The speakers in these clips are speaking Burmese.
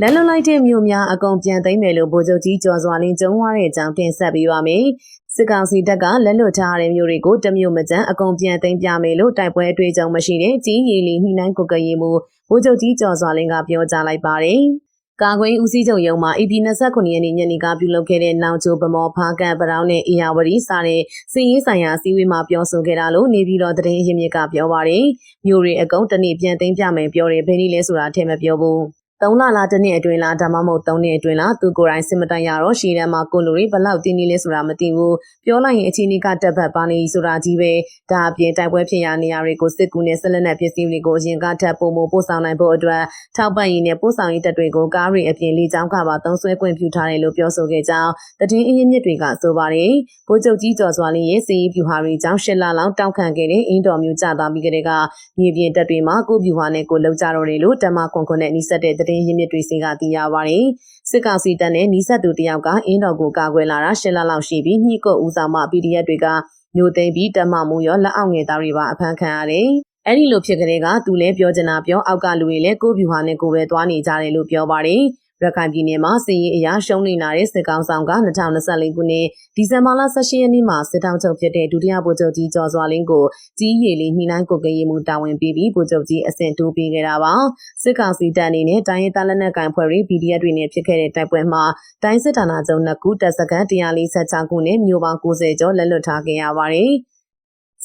လန်လွန်လိုက်တဲ့မြို့များအကုန်ပြန်သိမ်းမယ်လို့ဗိုလ်ချုပ်ကြီးကျော်စွာလင်းကျုံးဝါတဲ့အကြောင်းတင်ဆက်ပေးပါမယ်။စစ်ကောင်စီတပ်ကလက်လွတ်ထားတဲ့မြို့တွေကိုတမျိုးမကျန်အကုန်ပြန်သိမ်းပြမယ်လို့တိုက်ပွဲအတွေ့အကြုံမရှိတဲ့ကြီးရီလီနှိနှိုင်းကုတ်ကရေးမှုဗိုလ်ချုပ်ကြီးကျော်စွာလင်းကပြောကြားလိုက်ပါတယ်။ကာကွယ်ဦးစီးချုပ်ရုံးမှ EP 29ရက်နေ့ညနေကပြုလုပ်ခဲ့တဲ့နောင်ချိုဗမောဖားကန်ပရောင်းနဲ့အေယာဝတီစတဲ့စီးရေးဆိုင်ရာအစည်းအဝေးမှာပြောဆိုခဲ့တာလို့နေပြည်တော်သတင်းရင်းမြစ်ကပြောပါတယ်။မြို့တွေအကုန်တနေ့ပြန်သိမ်းပြမယ်ပြောတယ်ဘယ်နည်းလဲဆိုတာထည့်မပြောဘူး။ ၃လလားတစ်နှစ်အတွင်းလားဒါမှမဟုတ်၃နှစ်အတွင်းလားသူကိုယ်တိုင်စစ်မတိုင်ရတော့ရှည်တန်းမှာကိုလိုတွေဘလောက်တင်းနေလဲဆိုတာမသိဘူးပြောလိုက်ရင်အချင်းကြီးကတက်ဘက်ပါနေဆိုတာကြီးပဲဒါအပြင်တိုက်ပွဲဖြစ်ရနေရတွေကိုစစ်ကူနဲ့ဆက်လက်နဲ့ပစ္စည်းတွေကိုအရင်ကထပ်ပုံမပို့ဆောင်နိုင်ဖို့အတွက်ထောက်ပံ့ရည်နဲ့ပို့ဆောင်ရေးတပ်တွေကိုကားတွေအပြင်လေကြောင်းကပါသုံးဆွဲခွင့်ပြုထားတယ်လို့ပြောဆိုခဲ့ကြောင်းတည်င်းအင်းမြစ်တွေကဆိုပါတယ်ဗိုလ်ချုပ်ကြီးကျော်စွာလင်းရဲ့စီးပြူဟာတွေကြောင့်ရှစ်လလောက်တောက်ခံခဲ့တဲ့အင်းတော်မျိုးကြသွားပြီးကတည်းကမြေပြင်တပ်တွေမှာကိုပြူဟာနဲ့ကိုလောက်ကြတော့တယ်လို့တမခွန်ခွန်နဲ့နှိစက်တဲ့တည်င်းရင်းမြစ်တွေစီကသိရပါတယ်။စစ်ကောင်စီတပ်နဲ့နှိစက်သူတယောက်ကအင်းတော်ကိုကာကွယ်လာတာရှစ်လလောက်ရှိပြီးညှိကုတ်ဦးဆောင်မှ PDF တွေကမျိုးသိမ်းပြီးတမမှုရောလက်အောက်ငယ်သားတွေပါအဖမ်းခံရတယ်။အဲ့ဒီလိုဖြစ်ကလေးကသူလည်းပြောချင်တာပြောအောက်ကလူတွေလည်းကိုဗျူဟာနဲ့ကိုပဲသွားနေကြတယ်လို့ပြောပါတယ်။ ရခိုင်ပြည်နယ်မှာစစ်ရေးအရာရှုံးနေတာတဲ့စစ်ကောင်ဆောင်က2024ခုနှစ်ဒီဇင်ဘာလ18ရက်နေ့မှာစစ်တောင်းချုပ်ဖြစ်တဲ့ဒုတိယဗိုလ်ချုပ်ကြီးကျော်စွာလင်းကိုကြီးရည်လေးနှိနှိုင်းကိုကရေးမှုတာဝန်ပေးပြီးဗိုလ်ချုပ်ကြီးအဆင့်တိုးပေးခဲ့တာပါစစ်ကောင်စီတပ်အနေနဲ့တိုင်းရင်းသားလက်နက်ကိုင်ဖွဲ့တွေ PDF တွေနဲ့ဖြစ်ခဲ့တဲ့တိုက်ပွဲမှာတိုင်းစစ်ဌာနချုပ်နှစ်ခုတပ်စခန်း146ခုနဲ့မြို့ပေါင်း90ကျော်လက်လွတ်ထားခဲ့ရပါတယ်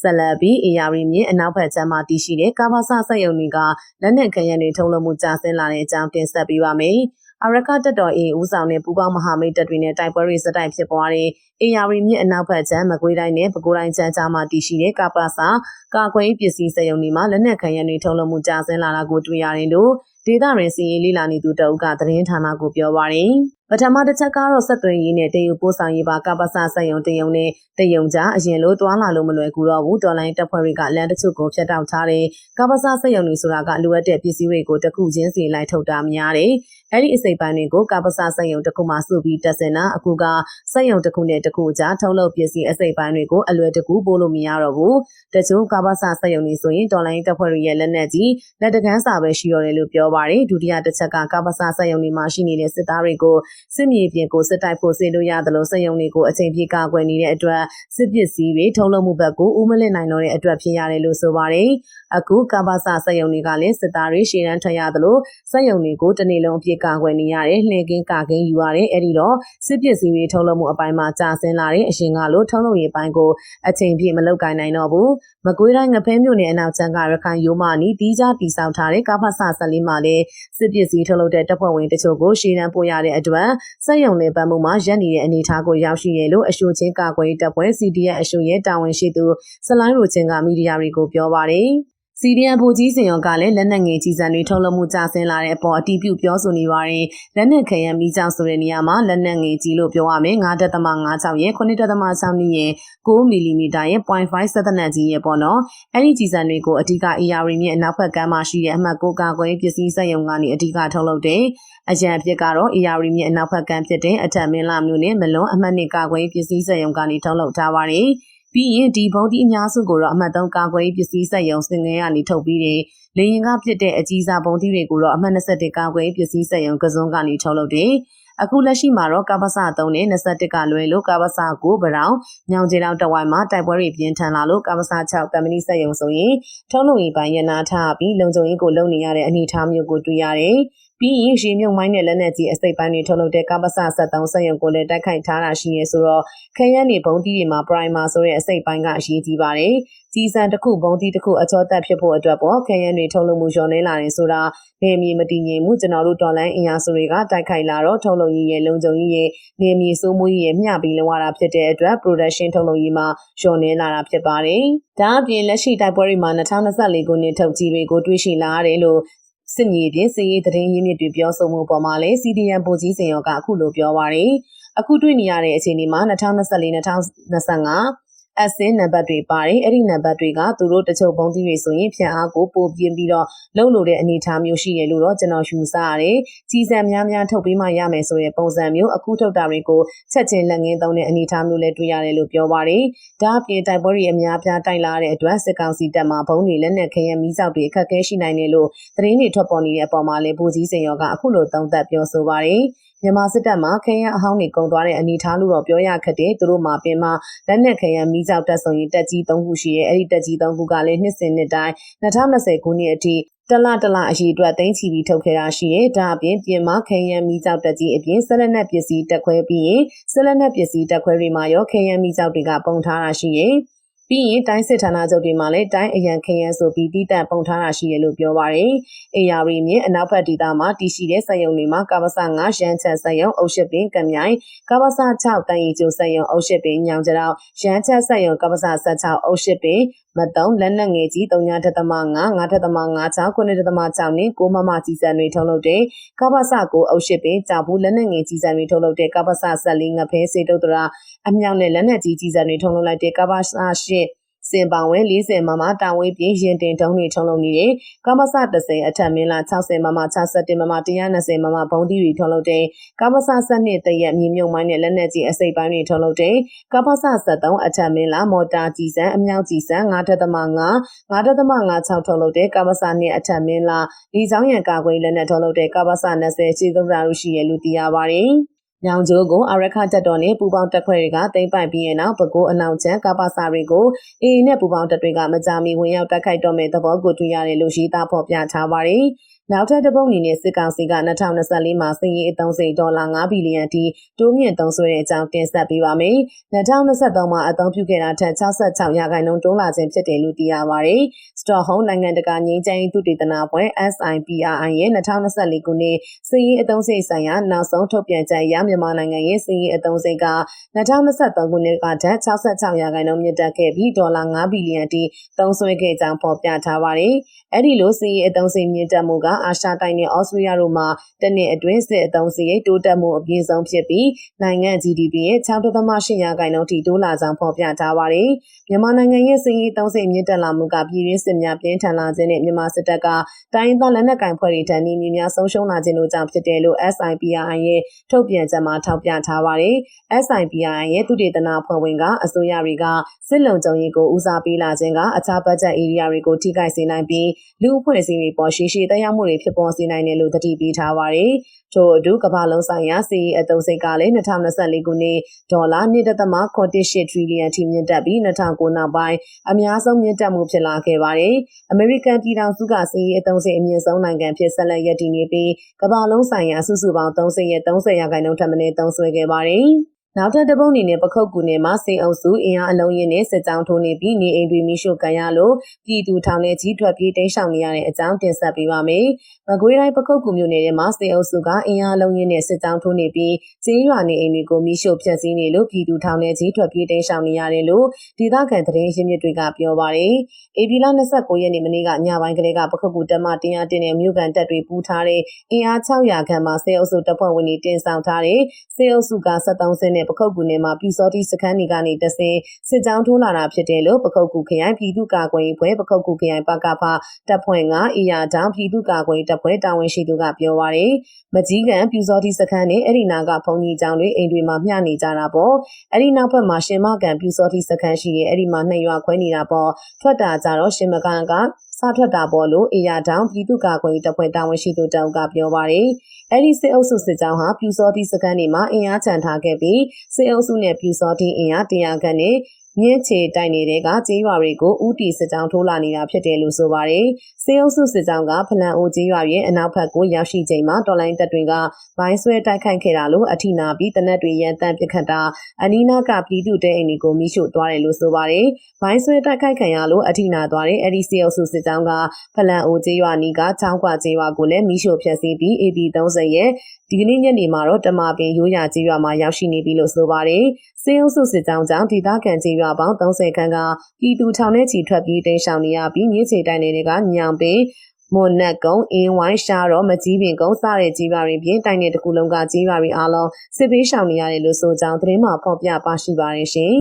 ဆက်လက်ပြီးအေယာရီမြင့်အနောက်ဘက်ကျမ်းမှာတည်ရှိတဲ့ကာဘာဆစက်ယုံတွေကလက်နက်ခဲယမ်းတွေထုံးလုံးမှုကြာဆင်းလာတဲ့အကြောင်းတင်ဆက်ပေးပါမယ်။ အာရကတက်တော်အေးဦးဆောင်တဲ့ပူးပေါင်းမဟာမိတ်တပ်တွေနဲ့တိုက်ပွဲတွေစတိုက်ဖြစ်ပွားတဲ့အေယာရီမြစ်အနောက်ဘက်ကျမ်းမကွေးတိုင်းနဲ့ပဲခူးတိုင်းကျမ်းကြားမှာတည်ရှိတဲ့ကပ္ပစာကာကွယ်ပစ္စည်းစက်ရုံတွေမှာလက်နက်ခံရတွေထုံးလုံးမှုကြာဆင်းလာတာကိုတွေ့ရတယ်လို့ဒေသရင်းစီရေးလေးလာနေသူတအုပ်ကသတင်းဌာနကိုပြောပါရယ်ပထမတစ်ချက်ကတော့ဆက်သွယ်ရေးနဲ့တရုတ်ပို့ဆောင်ရေးပါကပ္ပစစက်ရုံတရုံနဲ့တရုံကြားအရင်လိုသွားလာလို့မလွယ်ကူတော့ဘူးဒေါ်လိုင်းတပ်ဖွဲ့တွေကလမ်းတချို့ကိုဖျက်တောက်ထားတယ်ကပ္ပစစက်ရုံတွေဆိုတာကလိုအပ်တဲ့ပစ္စည်းတွေကိုတစ်ခုချင်းစီလိုက်ထုတ်တာများတယ်အဲ့ဒီအစိပ်ပိုင်းတွေကိုကပ္ပစစက်ရုံတစ်ခုမှစုပြီးတက်စင်တာအခုကစက်ရုံတစ်ခုနဲ့တစ်ခုကြားထုတ်လုပ်ပစ္စည်းအစိပ်ပိုင်းတွေကိုအလွယ်တကူပို့လို့မရတော့ဘူးတချို့ကပ္ပစစက်ရုံတွေဆိုရင်ဒေါ်လိုင်းတပ်ဖွဲ့တွေရဲ့လက်နက်ကြီးလက်တကန်းစာပဲရှိရတယ်လို့ပြောပါတယ်ဒုတိယတစ်ချက်ကကပ္ပစစက်ရုံတွေမှာရှိနေတဲ့စစ်သားတွေကိုစစ်မြေပြင်ကိုစစ်တိုက်ဖို့စေလို့ရတယ်လို့စက်ရုံတွေကိုအချိန်ပြည့်ကာကွယ်နေတဲ့အတွက်စစ်ပစ္စည်းတွေထုံးလုံးမှုဘက်ကိုဦးမလင့်နိုင်တော့တဲ့အတွက်ဖြစ်ရတယ်လို့ဆိုပါတယ်အခုကပ္ပစစက်ရုံတွေကလည်းစစ်သားတွေရှေ့တန်းထွက်ရတယ်လို့စက်ရုံတွေကိုတနေ့လုံးအပြည့်ကာကွယ်နေရတယ်လှည့်ကင်းကာကင်းယူရတယ်အဲ့ဒီတော့စစ်ပစ္စည်းတွေထုံးလုံးမှုအပိုင်းမှာကြာဆင်းလာတဲ့အရှင်ကလို့ထုံးလုံးရေးပိုင်းကိုအချိန်ပြည့်မလောက်ကိုင်းနိုင်တော့ဘူးမကွေးတိုင်းငဖဲမြို့နယ်အနောက်ချမ်းကရခိုင်ရိုးမနီတီးခြားတီဆောက်ထားတဲ့ကပ္ပစဆက်လေးမှာလည်းစစ်ပစ္စည်းထုတ်လုပ်တဲ့တပ်ဖွဲ့ဝင်တချို့ကိုရှေ့တန်းပို့ရတဲ့အတွက်စက်ရုံလည်ပတ်မှုမှာရပ်နေတဲ့အနေအထားကိုရောက်ရှိရလို့အရှိုချင်းကာကွယ်တပ်ဖွဲ့ CDF အရှိုရဲ့တာဝန်ရှိသူစလိုင်းရိုချင်းကမီဒီယာတွေကိုပြောပါတယ် စီဒီအန်ဘူကြီးစင်ရောကလည်းလက်နက်ငယ်ကြီးစံတွေထုတ်လုပ်မှုကြဆင်းလာတဲ့အပေါ်အတီးပြုပြောဆိုနေပါတယ်။လက်နက်ခဲယံမိကြောင်ဆိုတဲ့နေရာမှာလက်နက်ငယ်ကြီးလို့ပြောရမယ်9.56ရဲ့9.6နီးရဲ့9မီလီမီတာရဲ့0.5စက်နက်ကြီးရဲ့ပေါ့နော်။အဲ့ဒီကြီးစံတွေကိုအဓိက AR မြင့်အနောက်ဘက်ကမ်းမှာရှိတဲ့အမှတ်6ကာကွယ်ပစ္စည်းစက်ရုံကနေအဓိကထုတ်လုပ်တယ်။အရန်အဖြစ်ကတော့ AR မြင့်အနောက်ဘက်ကမ်းဖြစ်တဲ့အထက်မင်းလာမျိုးနဲ့မလွန်အမှတ်2ကာကွယ်ပစ္စည်းစက်ရုံကနေထုတ်လုပ်ထားပါတယ်။ ပြီးရင်ဒီဘုံဒီအများစုကိုတော့အမှတ်3ကာကွယ်ပစ္စည်းစက်ရုံစင်ငယ်ကနေထုတ်ပြီးတယ်။လေရင်ကပြစ်တဲ့အကြီးစားဘုံဒီတွေကိုတော့အမှတ်21ကာကွယ်ပစ္စည်းစက်ရုံကစုံကနေထုတ်လုပ်တယ်။အခုလက်ရှိမှာတော့ကပ္ပစ3နဲ့21ကလွဲလို့ကပ္ပစ9ဗရောင်ညောင်ကျေလောက်တဝိုင်းမှာတိုက်ပွဲတွေပြင်းထန်လာလို့ကပ္ပစ6တမနီစက်ရုံဆိုရင်ထုံးလုံရေးပိုင်းရနာထားပြီးလုံခြုံရေးကိုလုံနေရတဲ့အနေအထားမျိုးကိုတွေ့ရတယ်။ ပြီးရင်ရေမြုပ်မိုင်းနဲ့လက်နက်ကြီးအစိပ်ပိုင်းတွေထုတ်လုပ်တဲ့ကပ္ပစ73စက်ရုံကိုလည်းတိုက်ခိုက်ထားတာရှိနေဆိုတော့ခရမ်းနေဘုံတီးတွေမှာ primer ဆိုတဲ့အစိပ်ပိုင်းကအရေးကြီးပါတယ်။ကြီးစံတစ်ခုဘုံတီးတစ်ခုအချောတက်ဖြစ်ဖို့အတွက်ပေါ့ခရမ်းတွေထုတ်လုပ်မှုလျော့နေလာတယ်ဆိုတာနေမြေမတည်ငြိမ်မှုကျွန်တော်တို့ဒေါ်လာအင်အားစုတွေကတိုက်ခိုက်လာတော့ထုတ်လုပ်ရေးရဲ့လုံခြုံရေးရဲ့နေမြေစိုးမိုးရေးရဲ့မျှပြီးလုံရတာဖြစ်တဲ့အတွက် production ထုတ်လုပ်ရေးမှာလျော့နေလာတာဖြစ်ပါတယ်။ဒါအပြင်လက်ရှိတိုက်ပွဲတွေမှာ2024ခုနှစ်ထုတ်ကြီးတွေကိုတွေးရှိလာရတယ်လို့ စစ်မြေပြင်စစ်ရေးသတင်းရင်းမြစ်တွေပြောဆိုမှုပေါ်မှာလည်း CDN ပိုကြီးစင်ရောကအခုလိုပြောပါရယ်အခုတွေ့နေရတဲ့အခြေအနေမှာ2024-2025 အဆင်းနံပါတ်တွေပါတယ်အဲ့ဒီနံပါတ်တွေကသူတို့တချို့ပုံသီးတွေဆိုရင်ဖြန့်အားကိုပို့ပြင်းပြီးတော့လုံလို့တဲ့အနေအထားမျိုးရှိရလို့တော့ကျွန်တော်ယူဆရတယ်ကြီးစံများများထုတ်ပေးမှရမယ်ဆိုတဲ့ပုံစံမျိုးအခုထုတ်တာတွေကိုချက်ချင်းလက်ငင်းသုံးတဲ့အနေအထားမျိုးလည်းတွေ့ရတယ်လို့ပြောပါတယ်ဒါအပြင်တိုက်ပွဲတွေအများပြားတိုက်လာတဲ့အတွက်စစ်ကောင်စီတပ်မှဘုံတွေလက်နက်ခရဲမီးစောက်တွေအခက်အခဲရှိနိုင်တယ်လို့သတင်းတွေထွက်ပေါ်နေတဲ့အပေါ်မှာလည်းဗိုလ်ကြီးစင်ရောကအခုလိုသုံးသပ်ပြောဆိုပါတယ် မြန်မာစစ်တပ်မှခရမ်းအဟောင်းတွေကုန်သွားတဲ့အနေအထားလို့တော့ပြောရခက်တယ်သူတို့မှာပင်မလက်နက်ခရမ်းမိကြောက်တက်ဆိုရင်တက်ကြီး၃ခုရှိရဲ့အဲ့ဒီတက်ကြီး၃ခုကလည်းနှစ်စဉ်နှစ်တိုင်း2020ခုနှစ်အထိတလတလအရှိအတွက်တင်းချီပြီးထုတ်ခဲ့တာရှိရဲ့ဒါအပြင်ပြင်မခရမ်းမိကြောက်တက်ကြီးအပြင်ဆက်လက်နက်ပစ္စည်းတက်ခွဲပြီးရင်ဆက်လက်နက်ပစ္စည်းတက်ခွဲတွေမှာရောခရမ်းမိကြောက်တွေကပုံထားတာရှိရဲ့ ပြီးရင်တိုင်းစစ်ဌာနချုပ်တွေမှာလည်းတိုင်းအရန်ခရမ်းဆိုပြီးတိတက်ပုံထားတာရှိရလို့ပြောပါရယ်။အေယာရီမြင့်အနောက်ဘက်ဒေသမှာတည်ရှိတဲ့စက်ရုံတွေမှာကပ္ပစ9ရန်ချက်စက်ရုံအုပ်ရှစ်ပင်ကမြိုင်ကပ္ပစ6တန်ရီကျိုစက်ရုံအုပ်ရှစ်ပင်ညောင်ကြောင်ရန်ချက်စက်ရုံကပ္ပစ16အုပ်ရှစ်ပင် မတုံးလက်နက်ငယ်ကြီး3.5 9.56 9.6နဲ့6မမကြီးစံတွေထုတ်လုပ်တဲ့ကပ္ပစ9အုပ်ရှစ်ပင်ကြာဘူးလက်နက်ငယ်ကြီးစံတွေထုတ်လုပ်တဲ့ကပ္ပစ14ငဖဲစေတုတ်တရာအမြောက်နဲ့လက်နက်ကြီးကြီးစံတွေထုတ်လုပ်လိုက်တဲ့ကပ္ပစ8 စင်ပောင်ဝဲ40မမတာဝေးပြင်းရင်တင်တုံးတွေထုံလုံးနေတဲ့ကမ္ဘာစ30အထက်မင်းလာ60မမ61မမ120မမဘုံသီးတွေထုံလုံးတဲ့ကမ္ဘာစ12တရက်မြေမြုံမိုင်းနဲ့လက်နက်ကြီးအစိပ်ပိုင်းတွေထုံလုံးတဲ့ကမ္ဘာစ73အထက်မင်းလာမော်တာကြီးစံအမြောက်ကြီးစံ9.5 9.56ထုံလုံးတဲ့ကမ္ဘာစ2အထက်မင်းလာဒီချောင်းရံကာကွယ်လက်နက်ထုံလုံးတဲ့ကမ္ဘာစ20ခြေသုံးရာရှိရလို့သိရပါတယ်။ ညောင်ကျိုးကိုအရခတက်တော်နဲ့ပူပေါင်းတပ်ဖွဲ့တွေကတိမ့်ပိုက်ပြီးတဲ့နောက်ပဲခူးအနောက်ချမ်းကပ္ပစာတွေကိုအေအေနဲ့ပူပေါင်းတပ်တွေကမကြမီဝင်ရောက်တိုက်ခိုက်တော့မဲ့သဘောကိုတွေ့ရတယ်လို့ရှိသားဖော်ပြထားပါတယ်။ နောက်ထပ်တစ်ပုတ်အနေနဲ့စစ်ကောင်စီက2024မှာစည်ရေးအသုံးစရိတ်ဒေါ်လာ9ဘီလီယံထိတိုးမြင့်သုံးစွဲတဲ့အကြောင်းတင်ဆက်ပေးပါမယ်။2023မှာအသုံးပြုခဲ့တာထက်66ရာခိုင်နှုန်းတိုးလာခြင်းဖြစ်တယ်လို့သိရပါတယ်။ Stockholm နိုင်ငံတကာငြိမ်းချမ်းရေးသုတေသနအဖွဲ့ SIPRI ရဲ့2024ခုနှစ်စည်ရေးအသုံးစရိတ်ဆိုင်ရာနောက်ဆုံးထုတ်ပြန်ချက်အရမြန်မာနိုင်ငံရဲ့စည်ရေးအသုံးစရိတ်က2023ခုနှစ်ကထက်66ရာခိုင်နှုန်းမြင့်တက်ခဲ့ပြီးဒေါ်လာ9ဘီလီယံထိသုံးစွဲခဲ့ကြောင်းဖော်ပြထားပါတယ်။အဲဒီလိုစည်ရေးအသုံးစရိတ်မြင့်တက်မှုကအာရှတိုက်နဲ့ဩစတြေးလျတို့မှာတနှစ်အတွင်းစစ်အသုံးစရိတ်တိုးတက်မှုအပြည့်ဆုံးဖြစ်ပြီးနိုင်ငံ GDP ရဲ့6.8ရာခိုင်နှုန်းထိတိုးလာကြောင်းဖော်ပြထားပါတယ်။မြန်မာနိုင်ငံရဲ့စစ်ရေးသုံးစိတ်မြင့်တက်လာမှုကပြည်ရင်းစစ်များပြင်းထန်လာခြင်းနဲ့မြန်မာစစ်တပ်ကတိုင်းသားလက်နက်ကိုင်ဖွဲ့တွေထံနေမြေများဆုံးရှုံးလာခြင်းတို့ကြောင့်ဖြစ်တယ်လို့ SIPRI ရဲ့ထုတ်ပြန်ချက်မှာထောက်ပြထားပါတယ်။ SIPRI ရဲ့သုတေသနဖွဲ့ဝင်ကအစိုးရတွေကစစ်လုံခြုံရေးကိုဦးစားပေးလာခြင်းကအခြားဘတ်ဂျက်ဧရိယာတွေကိုထိခိုက်စေနိုင်ပြီးလူအဖွဲ့အစည်းတွေပေါ်ရှိရှိသက်ရောက်မှုတွေဖြစ်ပေါ်စေနိုင်တယ်လို့သတိပေးထားပါတယ်။ထို့အတူကမ္ဘာလုံးဆိုင်ရာစီးရီအသုံးစိတ်ကလည်း2024ခုနှစ်ဒေါ်လာ1.8ထရီလီယံထိမြင့်တက်ပြီး2009နောက်ပိုင်းအများဆုံးမြင့်တက်မှုဖြစ်လာခဲ့ပါတယ်။အမေရိကန်ပြည်ထောင်စုကစီးရီအသုံးစိတ်အမြင့်ဆုံးနိုင်ငံဖြစ်ဆက်လက်ရည်တည်နေပြီးကမ္ဘာလုံးဆိုင်ရာစုစုပေါင်း30ရဲ့30ရာခိုင်နှုန်းထက်မနည်းသုံးစွဲခဲ့ပါတယ်။ နောက်ထပ်တပုတ်အနေနဲ့ပခုတ်ကူနယ်မှာစိန်အုပ်စုအင်အားအလုံးရင်းနဲ့စစ်ကြောင်းထိုးနေပြီးနေအိမ်တွေမိရှုခံရလို့ပြည်သူထောင်ထဲကြီးထွက်ပြေးတိမ်းရှောင်နေရတဲ့အကြောင်းတင်ဆက်ပေးပါမယ်။မကွေးတိုင်းပခုတ်ကူမြို့နယ်ထဲမှာစိန်အုပ်စုကအင်အားအလုံးရင်းနဲ့စစ်ကြောင်းထိုးနေပြီးကျေးရွာနေအိမ်တွေကိုမိရှုဖျက်ဆီးနေလို့ပြည်သူထောင်ထဲကြီးထွက်ပြေးတိမ်းရှောင်နေရတယ်လို့ဒေသခံသတင်းရင်းမြစ်တွေကပြောပါရယ်။အေပီလာ29ရက်နေ့မနေ့ကညပိုင်းကလေးကပခုတ်ကူတက်မှတင်ရတင်တဲ့မြို့ကန်တက်တွေပူးထားတဲ့အင်အား600ခန့်မှစိန်အုပ်စုတပ်ဖွဲ့ဝင်တွေတင်ဆောင်ထားတဲ့စိန်အုပ်စုက73စင်းနဲ့ပခုတ်ကူနယ်မှာပြူစောတိစခန်းတွေကနေတဆင်စစ်ကြောင်းထိုးလာတာဖြစ်တယ်လို့ပခုတ်ကူခရိုင်ပြည်သူ့ကာကွယ်ရေးဖွဲ့ပခုတ်ကူခရိုင်ပကဖတပ်ဖွဲ့ကအေယာတောင်ပြည်သူ့ကာကွယ်တပ်ဖွဲ့တာဝန်ရှိသူကပြောပါရယ်မကြီးကန်ပြူစောတိစခန်းနဲ့အဲ့ဒီနာကဘုံကြီးကျောင်းတွေအိမ်တွေမှာမျှနေကြတာပေါ့အဲ့ဒီနောက်ဘက်မှာရှင်မကန်ပြူစောတိစခန်းရှိရဲ့အဲ့ဒီမှာနှစ်ရွာခွဲနေတာပေါ့ထွက်တာကြတော့ရှင်မကန်က စထွက်တာပေါ်လို့အေယာတောင်ပြည်သူ့ကာကွယ်ရေးတပ်ဖွဲ့တာဝန်ရှိသူတောင်ကပြောပါရယ်အဲ့ဒီစစ်အုပ်စုစစ်ကြောင်းဟာပြူစောတိစခန်းတွေမှာအင်အားချန်ထားခဲ့ပြီးစစ်အုပ်စုနဲ့ပြူစောတိအင်အားတရားခန့်နဲ့ မြင်းချေတိုက်နေတဲ့ကကျေးရွာတွေကိုဥတီစစ်ကြောင်းထိုးလာနေတာဖြစ်တယ်လို့ဆိုပါတယ်။စေအုပ်စုစစ်ကြောင်းကဖလန်အိုကျေးရွာရဲ့အနောက်ဘက်ကိုရောက်ရှိချိန်မှာတော်လိုင်းတပ်တွေကဘိုင်းဆွဲတိုက်ခိုက်ခဲ့တာလို့အထိနာပြီးတနက်တွေရန်တမ်းပစ်ခတ်တာအနီးနားကပြည်သူတဲအိမ်တွေကိုမိရှို့သွားတယ်လို့ဆိုပါတယ်။ဘိုင်းဆွဲတိုက်ခိုက်ခံရလို့အထိနာသွားတဲ့အဲ့ဒီစေအုပ်စုစစ်ကြောင်းကဖလန်အိုကျေးရွာနီးကချောင်းကွာကျေးရွာကိုလည်းမိရှို့ဖျက်ဆီးပြီး AB30 ရဲ့ဒီကနေ့ညနေမှာတော့တမပင်ရိုးရာကျေးရွာမှာရောက်ရှိနေပြီလို့ဆိုပါတယ်။စေအုပ်စုစစ်ကြောင်းကြောင့်ဒေသခံကျေးရွာပေါင်း30ခန်းကပြည်သူထောင်ထဲချီထွက်ပြီးတိမ်းရှောင်နေရပြီးမြေချေတိုင်းတွေကညောင်ပင်မွန်နက်ကုန်းအင်းဝိုင်းရှာတော့မကြီးပင်ကုန်းစတဲ့ကြီးပါတွေပြင်တိုင်းနယ်တစ်ခုလုံးကကြီးပါတွေအားလုံးစစ်ပေးရှောင်နေရတယ်လို့ဆိုကြောင်းသတင်းမှာဖော်ပြပါရှိပါတယ်ရှင်။